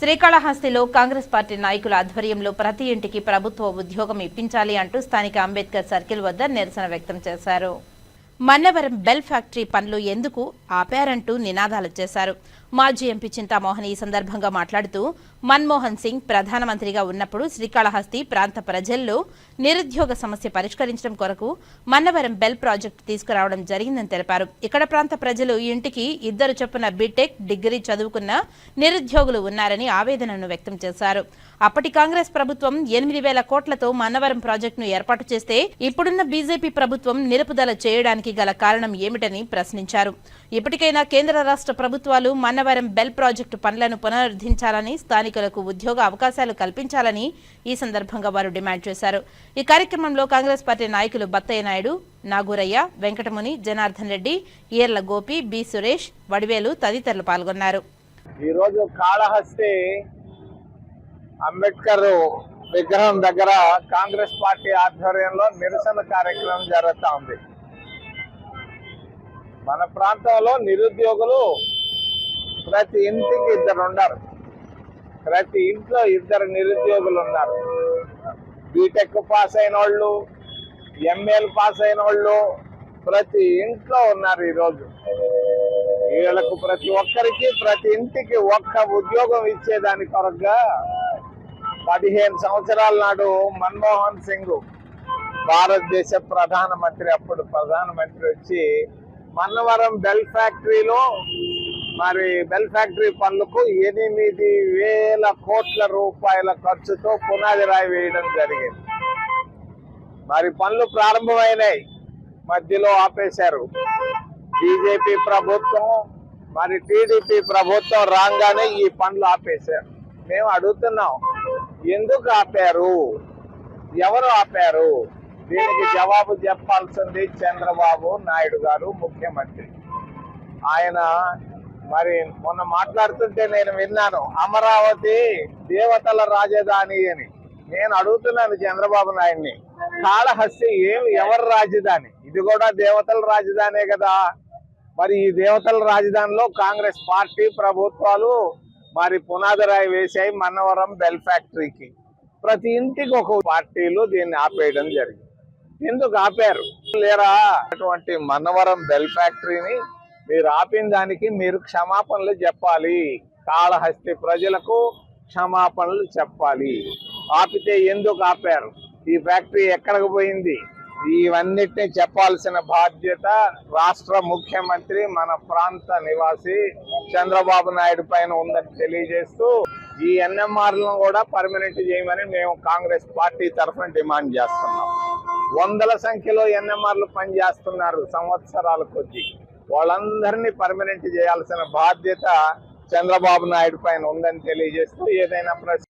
శ్రీకాళహస్తిలో Congress party నాయకుల ఆధ్వర్యంలో ప్రతి ఇంటికి ప్రభుత్వ ఉద్యోగం ఇప్పించాలి అంటూ స్థానిక అంబేద్కర్ సర్కిల్ వద్ద నిరసన వ్యక్తం చేశారు. మన్నవరం బెల్ ఫ్యాక్టరీ పనులు ఎందుకు ఆపారంటూ నినాదాలు చేశారు. మాజీ ఎంపీ చింతామోహన్ ఈ సందర్భంగా మాట్లాడుతూ మన్మోహన్ సింగ్ ప్రధానమంత్రిగా ఉన్నప్పుడు శ్రీకాళహస్తి ప్రాంత ప్రజల్లో నిరుద్యోగ సమస్య పరిష్కరించడం కొరకు మన్నవరం బెల్ ప్రాజెక్టు తీసుకురావడం జరిగిందని తెలిపారు. ఇక్కడ ప్రాంత ప్రజలు ఇంటికి ఇద్దరు చొప్పున బీటెక్ డిగ్రీ చదువుకున్న నిరుద్యోగులు ఉన్నారని ఆవేదనను వ్యక్తం చేశారు. అప్పటి కాంగ్రెస్ ప్రభుత్వం ఎనిమిది వేల కోట్లతో మన్నవరం ప్రాజెక్టును ఏర్పాటు చేస్తే ఇప్పుడున్న బీజేపీ ప్రభుత్వం నిలుపుదల చేయడానికి గల కారణం ఏమిటని ప్రశ్నించారు. ఇప్పటికైనా కేంద్ర రాష్ట్ర ప్రభుత్వాలు మన్నవరం బెల్ ప్రాజెక్టు పనులను పునరుద్ధరించాలని స్థానికులకు ఉద్యోగ అవకాశాలు కల్పించాలని ఈ సందర్భంగా వారు డిమాండ్ చేశారు. ఈ కార్యక్రమంలో కాంగ్రెస్ పార్టీ నాయకులు బత్తయ్య నాయుడు నాగూరయ్య వెంకటముని జనార్దన్ రెడ్డి ఈర్ల గోపి బి సురేష్ వడివేలు తదితరులు పాల్గొన్నారు. ఈరోజు కాళహస్తి అంబేద్కర్ విగ్రహం దగ్గర కాంగ్రెస్ పార్టీ ఆధ్వర్యంలో నిరసన కార్యక్రమం జరుగుతూ ఉంది. మన ప్రాంతంలో నిరుద్యోగులు ప్రతి ఇంటికి ఇద్దరు ఉన్నారు. ప్రతి ఇంట్లో ఇద్దరు నిరుద్యోగులు ఉన్నారు. బీటెక్ పాస్ అయిన వాళ్ళు ఎంఏలు పాస్ అయిన వాళ్ళు ప్రతి ఇంట్లో ఉన్నారు ఈరోజు. వీళ్ళకు ప్రతి ఒక్కరికి ప్రతి ఇంటికి ఒక్క ఉద్యోగం ఇచ్చేదాని కొరగా పదిహేను సంవత్సరాల నాడు మన్మోహన్ సింగ్ భారతదేశ ప్రధానమంత్రి అప్పుడు ప్రధానమంత్రి వచ్చి మన్నవరం బెల్ ఫ్యాక్టరీలో మరి బెల్ ఫ్యాక్టరీ పనులకు ఎనిమిది వేల కోట్ల రూపాయల ఖర్చుతో పునాది రాయి వేయడం జరిగింది. మరి పనులు ప్రారంభమైనాయి. మధ్యలో ఆపేశారు. బీజేపీ ప్రభుత్వం మరి టీడీపీ ప్రభుత్వం రాగానే ఈ పనులు ఆపేశారు. మేము అడుగుతున్నాం ఎందుకు ఆపారు? ఎవరు ఆపారు? దీనికి జవాబు చెప్పాల్సింది చంద్రబాబు నాయుడు గారు ముఖ్యమంత్రి. ఆయన మరి మొన్న మాట్లాడుతుంటే నేను విన్నాను అమరావతి దేవతల రాజధాని అని. నేను అడుగుతున్నాను చంద్రబాబు నాయుడిని కాళహస్తి ఏం ఎవరి రాజధాని? ఇది కూడా దేవతల రాజధానే కదా. మరి ఈ దేవతల రాజధానిలో కాంగ్రెస్ పార్టీ ప్రభుత్వాలు మరి పునాది రాయి వేసాయి మన్నవరం బెల్ ఫ్యాక్టరీకి. ప్రతి ఇంటికి ఒక పార్టీలు దీన్ని ఆపేయడం జరిగింది. ఎందుకు ఆపారు? లేరా? అటువంటి మన్నవరం బెల్ ఫ్యాక్టరీని మీరు ఆపిన దానికి మీరు క్షమాపణలు చెప్పాలి. కాళహస్తి ప్రజలకు క్షమాపణలు చెప్పాలి. ఆపితే ఎందుకు ఆపారు? ఈ ఫ్యాక్టరీ ఎక్కడికి పోయింది? ఇవన్నిటిని చెప్పాల్సిన బాధ్యత రాష్ట్ర ముఖ్యమంత్రి మన ప్రాంత నివాసి చంద్రబాబు నాయుడు పైన ఉందని తెలియజేస్తూ ఈ ఎన్ఎంఆర్లను కూడా పర్మనెంట్ చేయమని మేము కాంగ్రెస్ పార్టీ తరఫున డిమాండ్ చేస్తున్నాం. వందల సంఖ్యలో ఎన్ఎంఆర్లు పనిచేస్తున్నారు సంవత్సరాల కొద్దీ. వాళ్ళందరినీ పర్మనెంట్ చేయాల్సిన బాధ్యత చంద్రబాబు నాయుడు పైన ఉందని తెలియజేస్తూ ఏదైనా ప్రశ్న